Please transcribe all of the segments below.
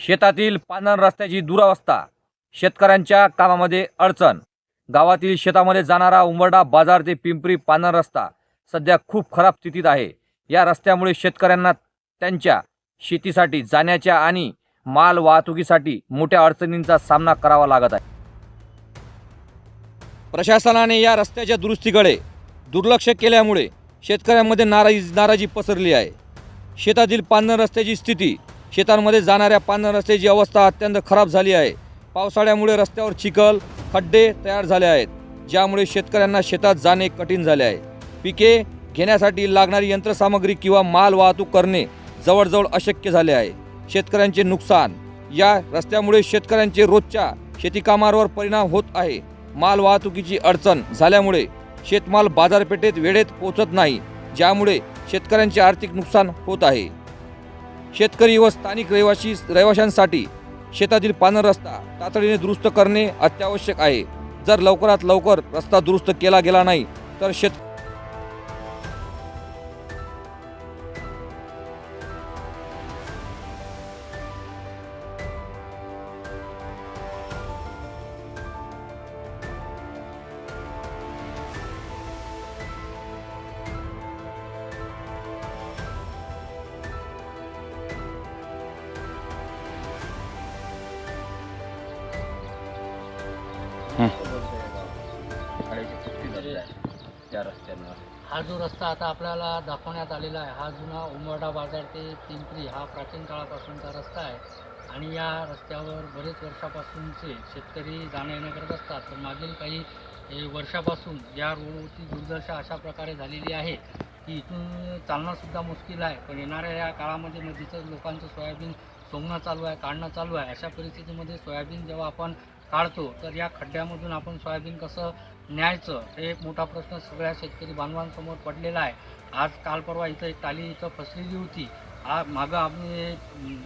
शेतातील पानन रस्त्याची दुरावस्था शेतकऱ्यांच्या कामामध्ये अडचण. गावातील शेतामध्ये जाणारा उंबरडा बाजार ते पिंपरी पानन रस्ता सध्या खूप खराब स्थितीत आहे. या रस्त्यामुळे शेतकऱ्यांना त्यांच्या शेतीसाठी जाण्याच्या आणि माल वाहतुकीसाठी मोठ्या अडचणींचा सामना करावा लागत आहे. प्रशासनाने या रस्त्याच्या दुरुस्तीकडे दुर्लक्ष केल्यामुळे शेतकऱ्यांमध्ये नाराजी नाराजी पसरली आहे. शेतातील पानन रस्त्याची स्थिती शेतांमध्ये जाणाऱ्या पानन रस्त्याची अवस्था अत्यंत खराब झाली आहे. पावसाळ्यामुळे रस्त्यावर चिखल खड्डे तयार झाले आहेत ज्यामुळे शेतकऱ्यांना शेतात जाणे कठीण झाले आहे. पिके घेण्यासाठी लागणारी यंत्रसामग्री किंवा माल वाहतूक करणे जवळजवळ अशक्य झाले आहे. शेतकऱ्यांचे नुकसान या रस्त्यामुळे शेतकऱ्यांचे रोजच्या शेतीकामावर परिणाम होत आहे. माल वाहतुकीची अडचण झाल्यामुळे शेतमाल बाजारपेठेत वेळेत पोहोचत नाही ज्यामुळे शेतकऱ्यांचे आर्थिक नुकसान होत आहे. शेतकरी व स्थानिक रहिवाशी रहिवाशांसाठी शेतातील पानर रस्ता तातडीने दुरुस्त करणे अत्यावश्यक आहे. जर लवकरात लवकर रस्ता दुरुस्त केला गेला नाही तर शेत हा जो रस्ता आता आपल्याला दाखवण्यात आलेला आहे हा जुना उमरडा बाजार ते पिंपरी हा प्राचीन काळापासूनचा रस्ता आहे. आणि या रस्त्यावर बरेच वर्षापासूनचे शेतकरी जाण्या येणं करत असतात. तर मागील काही वर्षापासून या रोडची दुर्दशा अशा प्रकारे झालेली आहे की इथून चालणंसुद्धा मुश्किल आहे. पण येणाऱ्या या काळामध्ये नदीचं लोकांचं सोयाबीन सोंगणं चालू आहे काढणं चालू आहे. अशा परिस्थितीमध्ये सोयाबीन जेव्हा आपण काढतो तर या खड्ड्यामधून आपण सोयाबीन कसं न्यायचं हे एक मोठा प्रश्न सगळ्या शेतकरी बांधवांसमोर पडलेला आहे. आज काल परवा इथं एक टाली इथं फसलेली होती. आ मागं आम्ही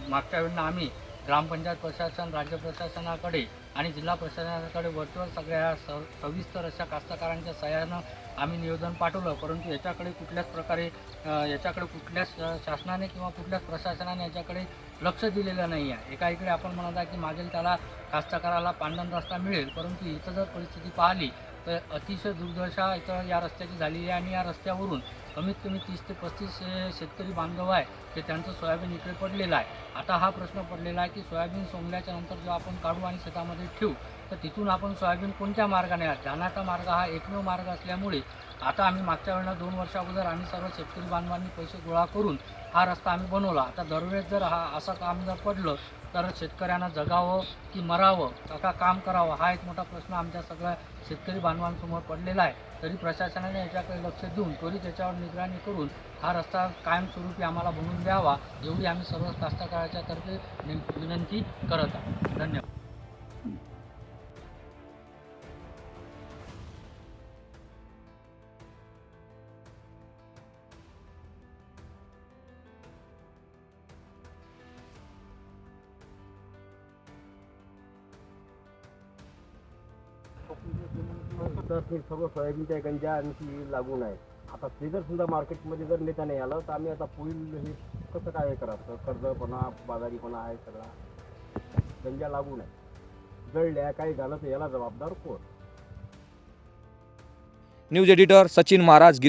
मागच्या वेळेला आम्ही ग्रामपंचायत प्रशासन राज्य प्रशासनाकडे आणि जिल्हा प्रशासनाकडे वरचेवर सगळ्या स सविस्तर अशा कास्तकारांच्या सहाय्यानं आम्ही निवेदन पाठवलं. परंतु याच्याकडे कुठल्याच प्रकारे याच्याकडे कुठल्याच शासनाने किंवा कुठल्याच प्रशासनाने याच्याकडे लक्ष दिलेलं नाही आहे. एका इकडे आपण म्हणत आहे की मागेल त्याला कास्तकाराला पांढरा रस्ता मिळेल. परंतु इथं जर परिस्थिती पाहिली तर अतिशय दुर्दशा इथं या रस्त्याची झालेली आहे आणि या रस्त्यावरून कमीत कमी तीस ते पस्तीस शेतकरी बांधव आहे ते त्यांचं सोयाबीन इकडे पडलेलं आहे. आता हा प्रश्न पडलेला आहे की सोयाबीन सोंगल्याच्या नंतर जेव्हा आपण काढू आणि शेतामध्ये ठेवू तर तिथून आपण सोयाबीन कोणत्या मार्गाने जाण्याचा मार्ग हा एकमेव मार्ग असल्यामुळे आता आम्ही मागच्या वेळेला दोन वर्षा अगोदर आम्ही सर्व शेतकरी बांधवांनी पैसे गोळा करून हा रस्ता आम्ही बनवला. आता दरवेळेस जर हा असं काम जर पडलं कारण शेतकऱ्यांना जगावं की मरावं? का काम करावं? हा एक मोठा प्रश्न आमच्या सगळ्या शेतकरी बांधवांसमोर पडलेला आहे. तरी प्रशासनाने याच्याकडे लक्ष देऊन त्वरित याच्यावर निगराणी करून हा रस्ता कायमस्वरूपी आम्हाला बनवून द्यावा एवढी आम्ही सर्व कास्तकाराच्या तर्फे विनंती करत आहोत. धन्यवाद. तर ते सगळं सोयाबीनच्या गंजा आणखी लागून आहे. आता ते जर समजा मार्केटमध्ये जर नेता नाही आलं तर आम्ही आता पुढील हे कसं काय हे करायचं? कर्जपणा बाजारीपणा आहे सगळा. गंजा लागून आहे. जळल्या काही झालं तर याला जबाबदार कोण? News editor Sachin Maharaj Giri